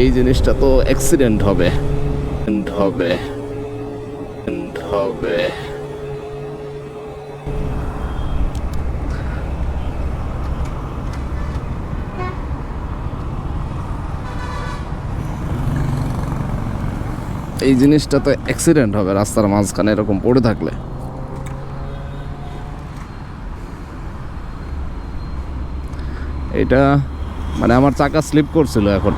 এই জিনিসটা তো অ্যাক্সিডেন্ট হবে। হবে। হবে। এই জিনিসটা তো অ্যাক্সিডেন্ট হবে, রাস্তার মাঝখানে এরকম পড়ে থাকলে। এটা মানে আমার চাকা স্লিপ করছিল এখন।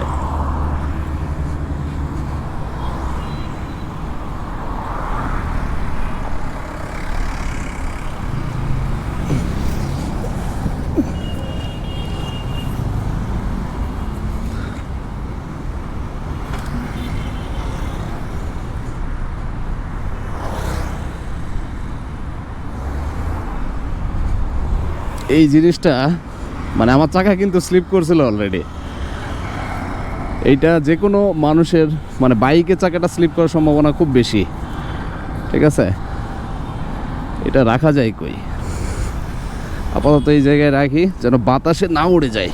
এই জিনিসটা মানে আমার চাকা কিন্তু স্লিপ করছিল অলরেডি এইটা যে কোনো মানুষের মানে বাইকের চাকাটা স্লিপ করার সম্ভাবনা খুব বেশি। ঠিক আছে? এটা রাখা যায় কই? আপাতত এই জায়গায় রাখি, যেন বাতাসে না উড়ে যায়।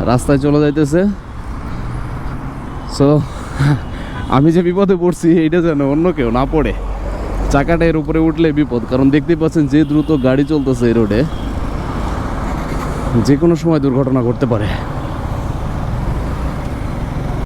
রাস্তায় চলে যাইতেছে। সো আমি যে বিপদে পড়ছি, এইটা যেন অন্য কেউ না পড়ে। চাকাটা এর উপরে উঠলে বিপদ। কারণ দেখতে পাচ্ছেন যে দ্রুত গাড়ি চলতেছে এই রোডে যে কোনো সময় দুর্ঘটনা ঘটতে পারে।